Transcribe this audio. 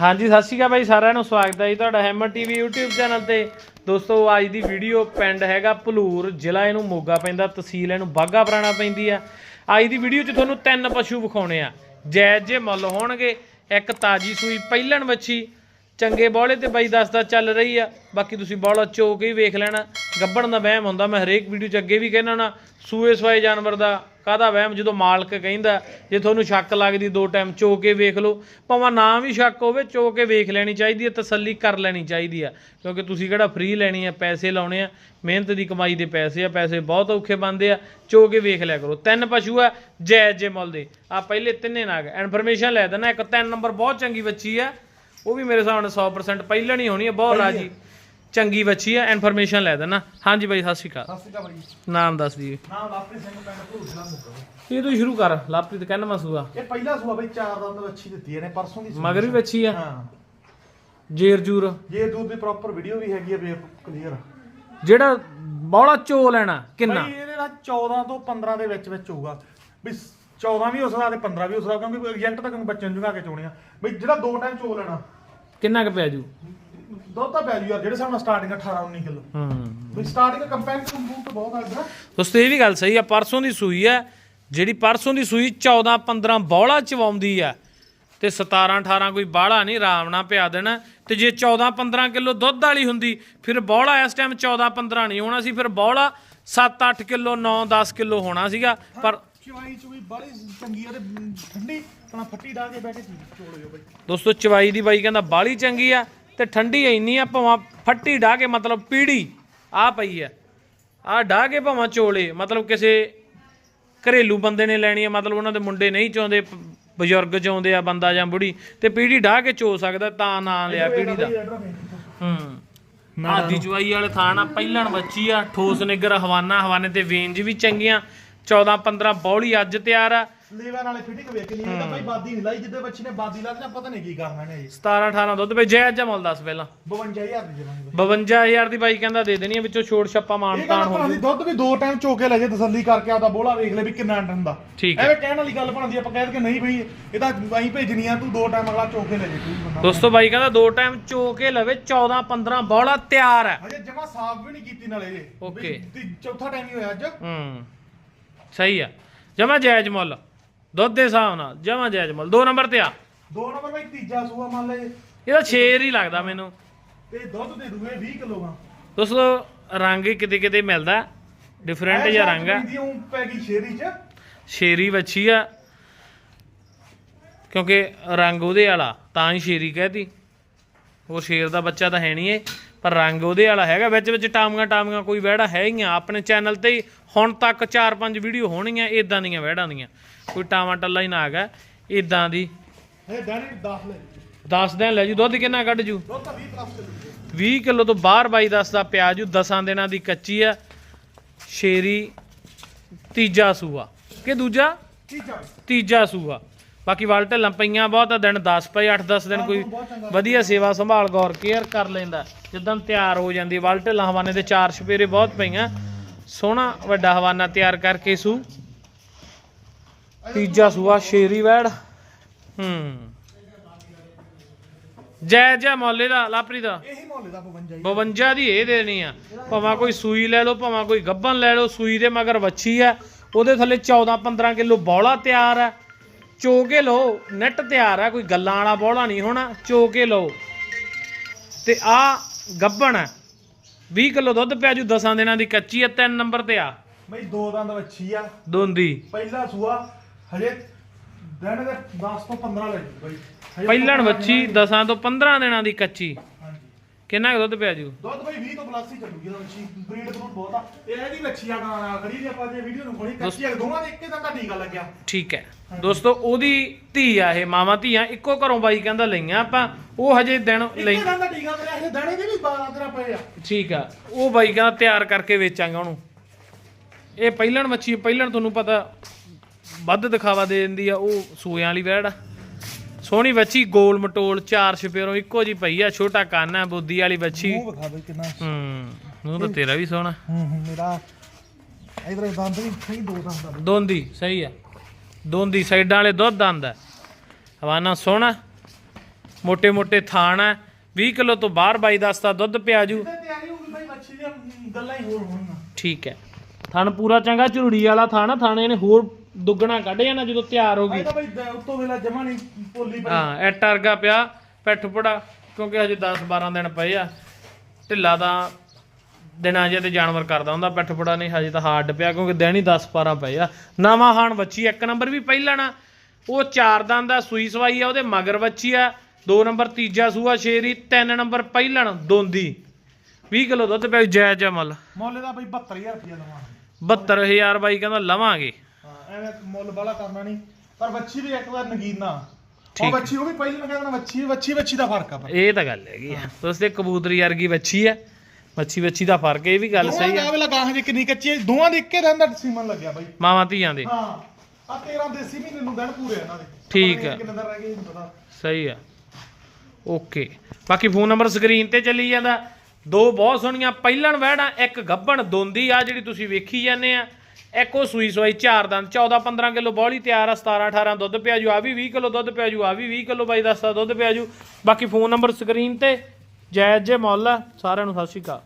ਹਾਂਜੀ, ਸਤਿ ਸ਼੍ਰੀ ਅਕਾਲ ਬਾਈ ਸਾਰਿਆਂ ਨੂੰ, ਸਵਾਗਤ ਹੈ ਜੀ ਤੁਹਾਡਾ ਹੈਮਰ ਟੀਵੀ YouTube ਚੈਨਲ ਤੇ। ਦੋਸਤੋ, ਅੱਜ ਦੀ ਵੀਡੀਓ ਪਿੰਡ ਹੈਗਾ ਭਲੂਰ, ਜ਼ਿਲ੍ਹਾ ਇਹਨੂੰ ਮੋਗਾ ਪੈਂਦਾ, ਤਹਿਸੀਲ ਇਹਨੂੰ ਬਾਗਾ ਪੁਰਾਣਾ ਪੈਂਦੀ ਆ। ਅੱਜ ਦੀ ਵੀਡੀਓ 'ਚ ਤੁਹਾਨੂੰ ਤਿੰਨ ਪਸ਼ੂ ਵਿਖਾਉਣੇ ਆ। ਜਾਇਜ਼ ਜੇ ਮੁੱਲ ਹੋਣਗੇ, ਇੱਕ ਤਾਜੀ ਸੂਈ ਪਹਿਲਣ ਵੱਛੀ ਚੰਗੇ ਬੌਲੇ ਤੇ ਬਾਈ ਦੱਸਦਾ ਚੱਲ ਰਹੀ ਆ। ਬਾਕੀ ਤੁਸੀਂ ਬੌਲਾ ਚੋ ਕੇ ਹੀ ਵੇਖ ਲੈਣਾ। ਗੱਬੜ ਦਾ ਵਹਿਮ ਹੁੰਦਾ, ਮੈਂ ਹਰੇਕ ਵੀਡੀਓ 'ਚ ਅੱਗੇ ਵੀ ਕਹਿਣਾ ਨਾ, ਸੂਏ ਸਵਾਏ ਜਾਨਵਰ ਦਾ ਕਾਹਦਾ ਵਹਿਮ? ਜਦੋਂ ਮਾਲਕ ਕਹਿੰਦਾ, ਜੇ ਤੁਹਾਨੂੰ ਸ਼ੱਕ ਲੱਗਦੀ ਦੋ ਟਾਈਮ ਚੋ ਕੇ ਵੇਖ ਲਓ। ਭਾਵੇਂ ਨਾ ਵੀ ਸ਼ੱਕ ਹੋਵੇ ਚੋ ਕੇ ਵੇਖ ਲੈਣੀ ਚਾਹੀਦੀ ਹੈ ਤਸੱਲੀ ਕਰ ਲੈਣੀ ਚਾਹੀਦੀ ਆ। ਕਿਉਂਕਿ ਤੁਸੀਂ ਕਿਹੜਾ ਫ੍ਰੀ ਲੈਣੀ ਆ, ਪੈਸੇ ਲਾਉਣੇ ਆ। ਮਿਹਨਤ ਦੀ ਕਮਾਈ ਦੇ ਪੈਸੇ ਆ, ਪੈਸੇ ਬਹੁਤ ਔਖੇ ਬੰਦੇ ਆ। ਚੋ ਕੇ ਵੇਖ ਲਿਆ ਕਰੋ। ਤਿੰਨ ਪਸ਼ੂ ਆ, ਜੈ ਜੇ ਮੁੱਲ ਦੇ। ਆ ਪਹਿਲੇ ਤਿੰਨੇ ਨਾਗ। ਇਨਫੋਰਮੇਸ਼ਨ ਲੈ ਦੇਣਾ ਇੱਕ ਤਿੰਨ ਨੰਬਰ ਬਹੁਤ ਚੰਗੀ ਬੱਚੀ ਆ। ਉਹ ਵੀ ਮੇਰੇ ਹਿਸਾਬ ਨਾਲ 100% ਪਹਿਲਾਂ ਨਹੀਂ ਹੋਣੀ ਆ ਬਹੁਤ ਰਾਜੀ। ਚੰਗੀ ਬੱਚੀ ਆ ਇਨਫੋਰਮੇਸ਼ਨ ਲੈ ਦੇਣਾ। ਹਾਂਜੀ ਬਾਈ ਸਤਿ ਸ਼੍ਰੀ ਅਕਾਲ। ਸਤਿ ਸ਼੍ਰੀ ਅਕਾਲ ਬਾਈ। ਨਾਮ ਦੱਸ ਦਈਏ ਨਾਮ ਲਾਪਰੀ ਸਿੰਘ ਪਿੰਡ ਭੂਸਲਾ ਮੁੱਗਾ ਇਹ ਤੋਂ ਹੀ ਸ਼ੁਰੂ ਕਰ ਲਾਪ੍ਰੀਤ ਕਹਿੰਦਾ ਮਸੂਆ ਇਹ ਪਹਿਲਾ ਸੂਆ ਬਾਈ ਚਾਰ ਦੰਦ ਵੱਛੀ ਦਿੱਤੀ ਇਹਨੇ ਪਰਸੋਂ ਦੀ ਮਗਰ ਵੀ ਬੱਚੀ ਆ? ਹਾਂ। ਜੇਰ ਜੂਰ। ਜੇ ਦੁੱਧ ਦੀ ਪ੍ਰੋਪਰ ਵੀਡੀਓ ਵੀ ਹੈਗੀ ਆ ਬੇ ਕਲੀਅਰ ਜਿਹੜਾ ਬੌਲਾ ਚੋ ਲੈਣਾ ਕਿੰਨਾ? ਬਾਈ ਇਹਦੇ ਨਾਲ 14 ਤੋਂ 15 ਦੇ ਵਿੱਚ ਵਿੱਚ ਹੋਊਗਾ। ਵੀ 14 ਵੀ ਹੋ ਸਕਦਾ ਤੇ 15 ਵੀ ਹੋ ਸਕਦਾ ਕਿਉਂਕਿ ਏਜੰਟ ਤਾਂ ਕਿਉਂਕਿ ਬੱਚੇ ਨੂੰ ਜੁਗਾ ਕੇ ਚੋਣੇ ਆ। ਬਈ ਜਿਹੜਾ ਦੋ ਟਾਈਮ ਚੋ ਲੈਣਾ ਕਿੰਨਾ ਕੁ ਪਿਆ ਜੂ? ਦੁੱਧ ਤਾਂ ਪੈ ਜੂ ਯਾਰ ਜਿਹੜੇ ਨਾਲ ਸਟਾਰਟਿੰਗ 18 19 ਕਿਲੋ। ਹੂੰ। ਬਈ ਸਟਾਰਟਿੰਗ ਕੰਪੈਨ ਕੰਪੂਟ ਬਹੁਤ ਆ ਇਧਰ। ਦੋਸਤੋ ਇਹ ਵੀ ਗੱਲ ਸਹੀ ਆ ਪਰਸੋਂ ਦੀ ਸੂਈ ਆ। ਜਿਹੜੀ ਪਰਸੋਂ ਦੀ ਸੂਈ 14 15 ਬੌਲਾ ਚਵਾਉਂਦੀ ਆ। ਤੇ 17 18 ਕੋਈ ਬਾਹਲਾ ਨਹੀਂ ਆਰਾਮ ਨਾਲ ਪਿਆ ਦੇਣਾ। ਤੇ ਜੇ 14 15 ਕਿਲੋ ਦੁੱਧ ਵਾਲੀ ਹੁੰਦੀ ਫਿਰ ਬੌਲਾ ਇਸ ਟਾਈਮ 14 15 ਨਹੀਂ ਹੋਣਾ ਸੀ। ਫਿਰ ਬੌਲਾ 7 8 ਕਿਲੋ 9 10 ਕਿਲੋ ਹੋਣਾ ਸੀਗਾ। ਪਰ ਚਵਾਈ ਚੁਈ ਬੜੀ ਚੰਗੀ ਆ ਤੇ ਠੰਡੀ ਆਪਣਾ ਫੱਟੀ ਡਾ ਕੇ ਬੈਠੇ ਚੋੜ ਲਿਓ ਬਾਈ। ਦੋਸਤੋ ਚਵਾਈ ਦੀ ਬਾਈ ਕਹਿੰਦਾ ਬਾਲੀ ਚੰਗੀ ਆ ਤੇ ਠੰਡੀ ਇੰਨੀ ਆ ਭਾਵਾਂ ਫੱਟੀ ਢਾ ਕੇ ਮਤਲਬ ਪੀੜੀ ਆ ਪਈ ਆ। ਆ ਢਾ ਕੇ ਭਾਵਾਂ ਚੋਲੇ ਮਤਲਬ ਕਿਸੇ ਘਰੇਲੂ ਬੰਦੇ ਨੇ ਲੈਣੀ ਆ ਮਤਲਬ ਉਹਨਾਂ ਦੇ ਮੁੰਡੇ ਨਹੀਂ ਚਾਹੁੰਦੇ ਬਜ਼ੁਰਗ ਚਾਹੁੰਦੇ ਆ ਬੰਦਾ ਜਾਂ ਬੁੜੀ ਤੇ ਪੀੜੀ ਢਾ ਕੇ ਚੋ ਸਕਦਾ ਤਾਂ ਨਾਂ ਲਿਆ ਪੀੜੀ ਦਾ। ਹੂੰ। ਆਦੀ ਚਵਾਈ ਵਾਲੇ ਥਾਂ ਨਾ ਪਹਿਲਣ ਬੱਚੀ ਆ ਠੋਸ ਨਿਗਰ ਹਵਾਨਾ ਹਵਾਨੇ ਤੇ ਵੇਂਜ ਵੀ ਚੰਗੀਆਂ 14 15 ਬੌਲੀ ਅੱਜ ਤਿਆਰ ਆ। ਲੇਵਾ ਨਾਲੇ ਫਿਟਿੰਗ ਵੇਖ ਲਈ ਇਹਦਾ ਬਾਈ ਬਾਦੀ ਨਹੀਂ ਲਾਈ ਜਿੱਦੇ ਬੱਚੇ ਨੇ ਬਾਦੀ ਲਾ ਦੇਣਾ ਪਤਾ ਨਹੀਂ ਕੀ ਕਰਨਾ ਜੀ 17 18 ਦੁੱਧ ਪਈ ਜੈ ਜਮਲ ਦੱਸ ਪਹਿਲਾਂ। 52000 ਦੀ ਜਮਾਂਗੇ 52000 ਦੀ ਬਾਈ ਕਹਿੰਦਾ ਦੇ ਦੇਣੀ ਆ ਵਿੱਚੋਂ ਛੋੜ ਛੱਪਾ ਇਹ ਮਾਨਤਾਨ ਗੱਲ ਹੋ ਭਾਂਦੀ ਦੁੱਧ ਵੀ ਦੋ ਟਾਈਮ ਚੋਕੇ ਲੈ ਜੇ ਤਸੱਲੀ ਕਰਕੇ ਆਪਦਾ ਬੋਲਾ ਵੇਖ ਲੈ ਵੀ ਕਿੰਨਾ ਟਨ ਦਾ। ਠੀਕ ਐਵੇਂ ਕਹਿਣ ਵਾਲੀ ਗੱਲ ਭਾਂਦੀ ਆਪਾਂ ਕਹਿ ਕੇ ਨਹੀਂ ਭਈ ਇਹ ਤਾਂ ਅਸੀਂ ਭੇਜਣੀ ਆ ਤੂੰ ਦੋ ਟਾਈਮ ਅਗਲਾ ਚੋਕੇ ਲੈ ਜੇ ਕੋਈ ਬੰਦਾ ਦੋਸਤੋ ਬਾਈ ਕਹਿੰਦਾ ਦੋ ਟਾਈਮ ਚੋ ਕੇ ਲਵੇ 14 15 ਬੌਲਾ ਤਿਆਰ ਹੈ ਹਜੇ ਜਮਾ ਸਾਫ਼ ਵੀ ਨਹੀਂ ਕੀਤੀ ਨਾਲੇ ਜੇ. ਵੀ ਤੀ- ਚੌਥਾ ਟਾਈਮ ਹੀ ਹੋਇਆ ਅੱਜ। ਹੂੰ। ਸਹੀ ਆ। ਜਮਾ ਜਾਇਜ਼ ਮੁੱਲ। ਦੁੱਧ ਦੇ ਹਿਸਾਬ ਨਾਲ ਜਮਾ ਜਾਇਜ਼ ਮੁੱਲ। ਦੋ ਨੰਬਰ ਤੇ ਆ। ਦੋ ਨੰਬਰ ਬਾਈ ਤੀਜਾ ਸੂਆ ਮੰਨ ਲੈ। ਇਹਦਾ ਸ਼ੇਰ ਹੀ ਲੱਗਦਾ ਮੈਨੂੰ। ਤੇ ਦੁੱਧ ਦੇ ਦੂਏ 20 ਕਿਲੋ ਆ। ਦੋਸਤੋ ਰੰਗ ਹੀ ਕਿਤੇ ਕਿਤੇ ਮਿਲਦਾ। ਡਿਫਰੈਂਟ ਜਿਹਾ ਰੰਗ ਆ। ਦੀ ਉਹ ਪੈ ਗਈ ਸ਼ੇਰੀ ਚ। ਸ਼ੇਰੀ ਵੱਛੀ ਆ। ਕਿਉਂਕਿ ਰੰਗ ਉਹਦੇ ਵਾਲਾ ਤਾਂ ਹੀ ਸ਼ੇਰੀ ਕਹਿਤੀ। ਉਹ ਸ਼ੇਰ ਦਾ ਬੱਚਾ ਤਾਂ ਹੈ ਨਹੀਂ ਏ ਪਰ ਰੰਗ ਉਹਦੇ ਵਾਲਾ ਹੈਗਾ ਵਿੱਚ ਵਿੱਚ ਟਾਮੀਆਂ ਟਾਮੀਆਂ ਕੋਈ ਵਹਿੜਾ ਹੈ ਹੀ ਆ। ਆਪਣੇ ਚੈਨਲ ਤੇ ਹੀ ਹੁਣ ਤੱਕ 4-5 ਵੀਡੀਓ ਹੋਣੀਆਂ ਇਦਾਂ ਦੀਆਂ ਵਹਿੜਾਂ ਦੀਆਂ। ਕੋਈ ਟਾਵਾਂ ਟੱਲਾ ਹੀ ਨਾ ਹੈਗਾ ਇਦਾਂ ਦੀ। ਇਹ 10 ਲੈ। 10 ਦਿਨ ਲੈ ਜੂ ਦੁੱਧ ਕਿੰਨਾ ਕੱਢ ਜੂ? ਦੁੱਧ ਤਾਂ 20 ਪਲੱਸ ਕਿਲੋ 20 ਕਿਲੋ ਤੋਂ ਬਾਹਰ ਬਾਈ ਦੱਸਦਾ ਪਿਆ ਜੂ 10 ਦਿਨਾਂ ਦੀ ਕੱਚੀ ਆ। ਸ਼ੇਰੀ ਤੀਜਾ ਸੂਆ। ਕਿ ਦੂਜਾ? ਤੀਜਾ। ਤੀਜਾ ਸੂਆ। ਬਾਕੀ ਵਲ ਢਿੱਲਾਂ ਪਈਆਂ ਬਹੁਤ ਆ ਦਿਨ 10 ਪਏ 8-10 ਦਿਨ ਕੋਈ ਵਧੀਆ ਸੇਵਾ ਸੰਭਾਲ ਗੌਰ ਕੇਅਰ ਕਰ ਲੈਂਦਾ। ਜਿੱਦਾਂ ਤਿਆਰ ਹੋ ਜਾਂਦੀ ਵਲ ਢਿੱਲਾਂ ਹਵਾਨੇ ਦੇ ਚਾਰ ਛਪੇਰੇ ਬਹੁਤ ਪਈਆਂ। ਸੋਹਣਾ ਵੱਡਾ ਹਵਾਨਾ ਤਿਆਰ ਕਰਕੇ ਸੂ। ਤੀਜਾ ਸੂਆ ਸ਼ੇਰੀ ਵੈੜ। ਹੂੰ। ਜੈ ਜੈ ਮੌਲੇ ਦਾ ਲਾਪਰੀ ਦਾ। ਇਹੀ ਮੁੱਲ ਦਾ 52 52 ਦੀ ਇਹ ਦੇਣੀ ਆ। ਭਾਵੇਂ ਕੋਈ ਸੂਈ ਲੈ ਲਓ ਭਾਵੇਂ ਕੋਈ ਗੱਬਨ ਲੈ ਲਓ ਸੂਈ ਦੇ ਮਗਰ ਵੱਛੀ ਆ। ਉਹਦੇ ਥੱਲੇ 14 15 ਕਿਲੋ ਬੌਲਾ ਤਿਆਰ ਆ। ਚੋ ਕੇ ਲਓ ਨੈਟ ਤਿਆਰ ਆ ਕੋਈ ਗੱਲਾਂ ਵਾਲਾ ਬੌਲਾ ਨਹੀਂ ਹੋਣਾ ਚੋ ਕੇ ਲਓ। ਤੇ ਆ ਗੱਬਣ ਆ 20 ਕਿਲੋ ਦੁੱਧ ਪਿਆ ਜੂ 10 ਦਿਨਾਂ ਦੀ ਕੱਚੀ ਆ ਤਿੰਨ ਨੰਬਰ ਤੇ ਆ। ਬਈ ਦੋ ਦੰਦ ਵੱਛੀ ਆ। ਦੋਂਦੀ। ਪਹਿਲਾ ਸੂਆ ਹਜੇ ਦਿਨ ਦੇ 10 ਤੋਂ 15 ਲੈ ਜੂ ਬਈ। ਪਹਿਲਣ 15 ਵੱਛੀ 10 ਤੋਂ 15 ਦਿਨਾਂ ਦੀ ਕੱਚੀ। ਕਿੰਨਾ ਕੁ ਦੁੱਧ ਪਿਆ ਜੂ? ਦੁੱਧ ਬਈ 20 ਤੋਂ ਪਲੱਸ ਹੀ ਚੱਲੂਗੀ ਇਹਦਾ ਵੱਛੀ ਬਰੀਡ ਬਰੂਡ ਬਹੁਤ ਆ। ਇਹ ਇਹਦੀ ਵੱਛੀ ਆ ਗਾਂ ਨਾਲ ਖੜੀ ਜੇ ਆਪਾਂ ਜੇ ਵੀਡੀਓ ਨੂੰ ਖੋਲੀ ਕੱਚੀ ਆ ਦੋਵਾਂ ਦੇ ਇੱਕੇ ਦੰਦ ਦਾ ਟੀਕਾ ਲੱਗਿਆ। ਠੀਕ ਹੈ। ਦੋਸਤੋ ਉਹਦੀ ਧੀ ਆ ਇਹ ਮਾਵਾਂ ਧੀਆਂ ਇੱਕੋ ਘਰੋਂ ਬਾਈ ਕਹਿੰਦਾ ਲਈਆਂ ਆਪਾਂ ਉਹ ਹਜੇ ਦਿਨ ਲਈ ਇੱਕੇ ਦੰਦ ਦਾ ਟੀਕਾ ਮੇਰਾ ਇਹ ਦਾਣੇ ਦੇ ਵੀ 12 13 ਪਏ ਆ। ਠੀਕ ਆ। ਉਹ ਬਾਈ ਕਹਿੰਦਾ ਤਿਆਰ ਕਰਕੇ ਵੇਚਾਂਗਾ ਉਹਨੂੰ। ਇਹ ਪਹਿਲਣ ਮੱਛੀ ਪਹਿਲਣ ਤੁਹਾਨੂੰ ਪਤਾ ਵੱਧ ਦਿਖਾਵਾ ਦੇ ਦਿੰਦੀ ਆ ਉਹ ਸੂਇਆਂ ਵਾਲੀ ਵੈੜ ਆ। ਸੋਹਣੀ ਬੱਚੀ ਗੋਲ ਮਟੋਲ ਚਾਰ ਛਪੇਰੋਂ ਇੱਕੋ ਜੀ ਪਈ ਆ ਛੋਟਾ ਕੰਨ ਆ ਬੁੱਧੀ ਵਾਲੀ ਬੱਚੀ ਮੂੰਹ ਹੂੰ ਤੇਰਾ ਵੀ ਸੋਹਣਾ। ਹੂੰ ਹੂੰ ਸਹੀ ਆ ਦੋਂਦੀ ਸਾਈਡਾਂ ਵਾਲੇ ਦੁੱਧ ਆਂਦਾ ਹਵਾਨਾ ਸੋਹਣਾ ਮੋٹے ਮੋٹے ਥਾਣ ਆ। 20 ਕਿਲੋ ਤੋਂ ਬਾਹਰ ਬਾਈ ਦਸਤਾ ਦੁੱਧ ਪਿਆ ਜੂ। ਠੀਕ ਹੈ। ਥਣ ਪੂਰਾ ਚੰਗਾ ਝੁਰੜੀ ਵਾਲਾ ਥਾਣ ਥਾਣੇ ਨੇ ਹੋਰ ਦੁੱਗਣਾ ਕੱਢ ਜਾਣਾ ਜਦੋਂ ਤਿਆਰ ਹੋ ਗਈ। ਤਾਂ ਬਾਈ ਦ- ਉੱਤੋਂ ਵੇਲਾ ਜਮਾ ਨਹੀਂ ਪੋਲੀ ਬਾਈ ਹਾਂ ਇਹ ਟਰਗਾ ਪਿਆ ਪਿੱਠ ਪੜਾ ਕਿਉਂਕਿ ਹਜੇ 10 12 ਦਿਨ ਪਏ ਆ। ਢਿੱਲਾ ਦਾ ਦਿਨਾਂ ਜੇ ਤੇ ਜਾਨਵਰ ਕਰਦਾ ਹੁੰਦਾ ਪਿੱਠ ਪੜਾ ਨਹੀਂ ਹਜੇ ਤਾਂ ਹਾਰਡ ਪਿਆ ਕਿਉਂਕਿ ਦਿਨ ਹੀ 10 12 ਪਏ ਆ। ਨਵਾਂ ਹਾਣ ਬੱਚੀ ਇੱਕ ਨੰਬਰ ਵੀ ਪਹਿਲਾਂ ਨਾ। ਉਹ ਚਾਰ ਦੰਦ ਦਾ ਸੂਈ ਸਵਾਈ ਆ ਉਹਦੇ ਮਗਰ ਬੱਚੀ ਆ। ਦੋ ਨੰਬਰ ਤੀਜਾ ਸੂਆ ਸ਼ੇਰੀ ਤਿੰਨ ਨੰਬਰ ਪਹਿਲਣ ਦੋਂਦੀ। 20 ਕਿਲੋ ਦੁੱਧ ਪਿਆ ਜੈ ਜਮਲ ਮੁੱਲ। ਦਾ ਬਾਈ 72000 ਰੁਪਏ ਲਵਾਂ 72000 ਬਾਈ ਕਹਿੰਦਾ ਲਵਾਂਗੇ। ਐਵੇਂ ਮੁੱਲ ਵਾਲਾ ਕਰਨਾ ਨਹੀਂ ਪਰ ਬੱਚੀ ਵੀ ਇੱਕ ਵਾਰ ਨਗੀਨਾ ਠੀਕ ਉਹ ਬੱਚੀ ਉਹ ਵੀ ਪਹਿਲੀ ਮੈਂ ਕਹਿੰਦਾ ਬੱਚੀ ਬੱਚੀ ਬੱਚੀ ਦਾ ਫ਼ਰਕ ਆ ਪਰ। ਇਹ ਤਾਂ ਗੱਲ ਹੈਗੀ ਆ। ਦੋਸਤੇ ਕਬੂਤਰੀ ਵਰਗੀ ਬੱਚੀ ਆ। ਮੱਛੀ ਬੱਚੀ ਦਾ ਫ਼ਰਕ ਇਹ ਵੀ ਗੱਲ ਸਹੀ ਆ। ਆ ਵੇਲਾ ਗਾਹ ਜੇ ਕਿੰਨੀ ਕੱਚੀ ਹੈ, ਦੋਵਾਂ ਦੇ ਇੱਕੇ ਦਿਨ ਦਾ ਸੀਮਨ ਲੱਗਿਆ ਬਾਈ। ਮਾਵਾਂ ਧੀਆਂ ਦੇ। ਹਾਂ। ਆ 13 ਦੇਸੀ ਮਹੀਨੇ ਨੂੰ ਦਿਨ ਪੂਰੇ ਆ ਇਹਨਾਂ ਦੇ। ਠੀਕ ਪਤਾ ਨੀ ਆ। ਕਿੰਨੇ ਦਿਨ ਰਹਿ ਗਏ ਨਹੀਂ ਪਤਾ। ਸਹੀ ਆ। ਓਕੇ। ਬਾਕੀ ਫੋਨ ਨੰਬਰ ਸਕਰੀਨ ਤੇ ਚੱਲੀ ਜਾਂਦਾ। ਦੋ ਬਹੁਤ ਸੋਹਣੀਆਂ ਪਹਿਲਣ ਵਹਿੜਾਂ ਇੱਕ ਗੱਬਣ ਦੋਂਦੀ ਆ ਜਿਹੜੀ ਤੁਸੀਂ ਵੇਖੀ ਜਾਂਦੇ ਆ। ਇੱਕੋ ਸੂਈ ਸਵਾਈ, ਚਾਰ ਦੰਦ 14 15 ਕਿਲੋ ਬੋਲੀ ਤਿਆਰ ਆ 17 18 ਦੁੱਧ ਪਿਆ ਜੂ ਆ ਵੀ 20 ਕਿਲੋ ਦੁੱਧ ਪਿਆ ਜੂ ਆ ਵੀ 20 ਕਿਲੋ ਬਾਈ ਦੱਸਦਾ ਦੁੱਧ ਪਿਆ ਜੂ ਬਾਕੀ ਫੋਨ ਨੰਬਰ ਸਕਰੀਨ ਤੇ ਜਾਇਜ਼ ਜੇ ਮੁੱਲ, ਸਾਰਿਆਂ ਨੂੰ ਸਤਿ ਸ਼੍ਰੀ ਅਕਾਲ।